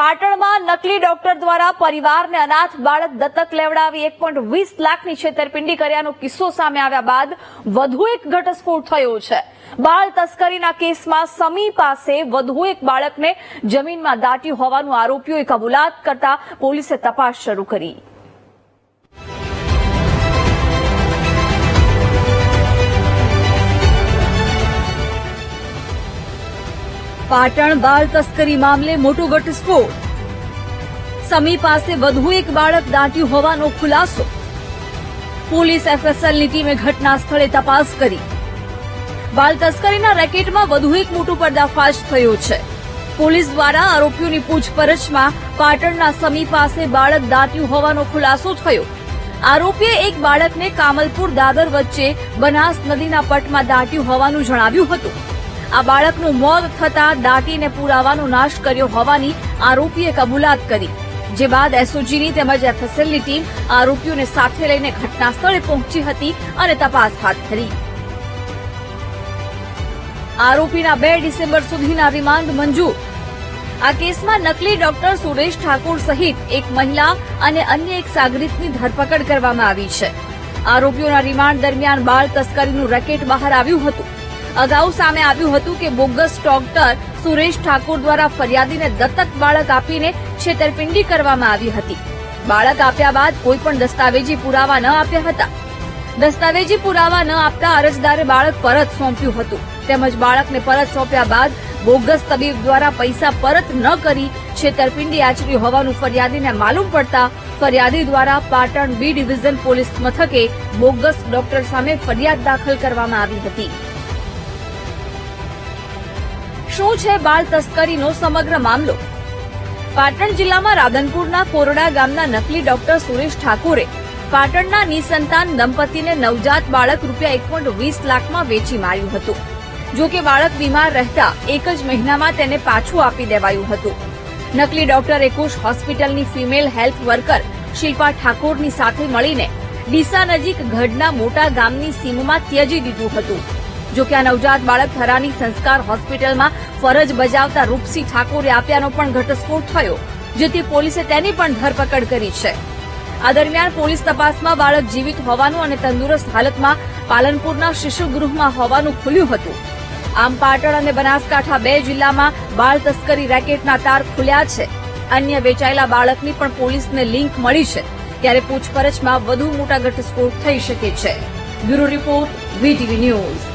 પાટણમાં નકલી ડોક્ટર દ્વારા પરિવારને અનાથ બાળક દત્તક લેવડાવી એક પોઈન્ટ વીસ લાખની છેતરપિંડી કર્યાનો કિસ્સો સામે આવ્યા બાદ વધુ એક ઘટસ્ફોટ થયો છે. બાળ તસ્કરીના કેસમાં સમી પાસે વધુ એક બાળકને જમીનમાં દાટ્યું હોવાનું આરોપીઓએ કબૂલાત કરતા પોલીસે તપાસ શરૂ કરી. પાટણ બાળ તસ્કરી મામલે મોટો ઘટસ્ફોટ. સમી પાસે વધુ એક બાળક દાટ્યું હોવાનો ખુલાસો. પોલીસ એફએસએલની ટીમે ઘટના સ્થળે તપાસ કરી. બાળ તસ્કરીના રેકેટમાં વધુ એક મોટું પર્દાફાશ થયો છે. પોલીસ દ્વારા આરોપીઓની પૂછપરછમાં પાટણના સમી પાસે બાળક દાટ્યું હોવાનો ખુલાસો થયો. આરોપીએ એક બાળકને કામલપુર દાદર વચ્ચે બનાસ નદીના પટમાં દાટ્યું હોવાનું જણાવ્યું હતું. આ બાળકનું મોત થતા દાટીને પુરાવાનો નાશ કર્યો હોવાની આરોપીએ કબૂલાત કરી. જે બાદ એસઓજીની તેમજ એફએસએલની ટીમ આરોપીઓને સાથે લઈને ઘટના સ્થળે પહોંચી હતી અને તપાસ હાથ ધરી. આરોપીના બે ડિસેમ્બર સુધીના રિમાન્ડ મંજૂર. આ કેસમાં નકલી ડોક્ટર સુરેશ ઠાકુર સહિત એક મહિલા અને અન્ય એક સાગરીતની ધરપકડ કરવામાં આવી છે. આરોપીઓના રિમાન્ડ દરમિયાન બાળ તસ્કરીનું રેકેટ બહાર આવ્યું હતું. અગાઉ સામે આવ્યું હતું કે બોગસ ડોક્ટર સુરેશ ઠાકોર દ્વારા ફરિયાદીને દત્તક બાળક આપીને છેતરપિંડી કરવામાં આવી હતી. બાળક આપ્યા બાદ કોઈ પણ દસ્તાવેજી પુરાવા ન આપ્યા હતા. દસ્તાવેજી પુરાવા ન આપતા અરજદારે બાળક પરત સોંપ્યું હતું. તેમજ બાળકને પરત સોંપ્યા બાદ બોગસ તબીબ દ્વારા પૈસા પરત ન કરી છેતરપિંડી આચરી હોવાનું ફરિયાદીને માલુમ પડતા ફરિયાદી દ્વારા પાટણ બી ડિવિઝન પોલીસ મથકે બોગસ ડોક્ટર સામે ફરિયાદ દાખલ કરવામાં આવી હતી. શું છે બાળ તસ્કરીનો સમગ્ર મામલો? પાટણ જિલ્લામાં રાધનપુરના કોરડા ગામના નકલી ડોક્ટર સુરેશ ઠાકોરે પાટણના નિસંતાન દંપતીને નવજાત બાળક રૂપિયા એક પોઈન્ટ વીસ લાખમાં વેચી માર્યું હતું. જો કે બાળક બીમાર રહેતા એક જ મહિનામાં તેને પાછું આપી દેવાયું હતું. નકલી ડોક્ટર એકુશ હોસ્પિટલની ફિમેલ હેલ્થ વર્કર શિલ્પા ઠાકોરની સાથે મળીને ડીસા નજીક ગઢના મોટા ગામની સીમમાં ત્યજી દીધું હતું. જો કે આ નવજાત બાળક થરાની સંસ્કાર હોસ્પિટલમાં ફરજ બજાવતા રૂપસી ઠાકોરે આપ્યાનો પણ ઘટસ્ફોટ થયો, જેથી પોલીસે તેની પણ ધરપકડ કરી છે. આ દરમિયાન પોલીસ તપાસમાં બાળક જીવિત હોવાનું અને તંદુરસ્ત હાલતમાં પાલનપુરના શિશુગૃહમાં હોવાનું ખુલ્યું હતું. આમ પાટણ અને બનાસકાંઠા બે જિલ્લામાં બાળ તસ્કરી રેકેટના તાર ખુલ્યા છે. અન્ય વેચાયેલા બાળકની પણ પોલીસને લિંક મળી છે. ત્યારે પૂછપરછમાં વધુ મોટા ઘટસ્ફોટ થઈ શકે છે. Bureau report, VTV news.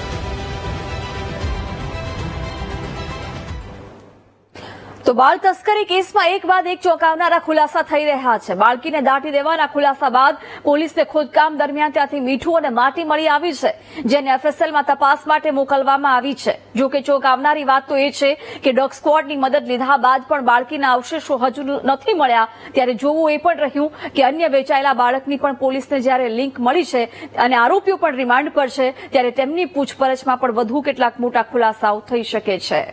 તો બાળ તસ્કરી કેસમાં એક બાદ એક ચોંકાવનારા ખુલાસા થઈ રહ્યા છે. બાળકીને દાટી દેવાના ખુલાસા બાદ પોલીસને ખોદકામ દરમિયાન ત્યાંથી મીઠું અને માટી મળી આવી છે, જેને એફએસએલમાં તપાસ માટે મોકલવામાં આવી છે. જો કે ચોંકાવનારી વાત તો એ છે કે ડોગ સ્ક્વોડની મદદ લીધા બાદ પણ બાળકીના અવશેષો હજુ નથી મળ્યા. ત્યારે જોવું એ પણ રહ્યું કે અન્ય વેચાયેલા બાળકની પણ પોલીસને જ્યારે લિંક મળી છે અને આરોપીઓ પણ રિમાન્ડ પર છે, ત્યારે તેમની પૂછપરછમાં પણ વધુ કેટલાક મોટા ખુલાસાઓ થઈ શકે છે.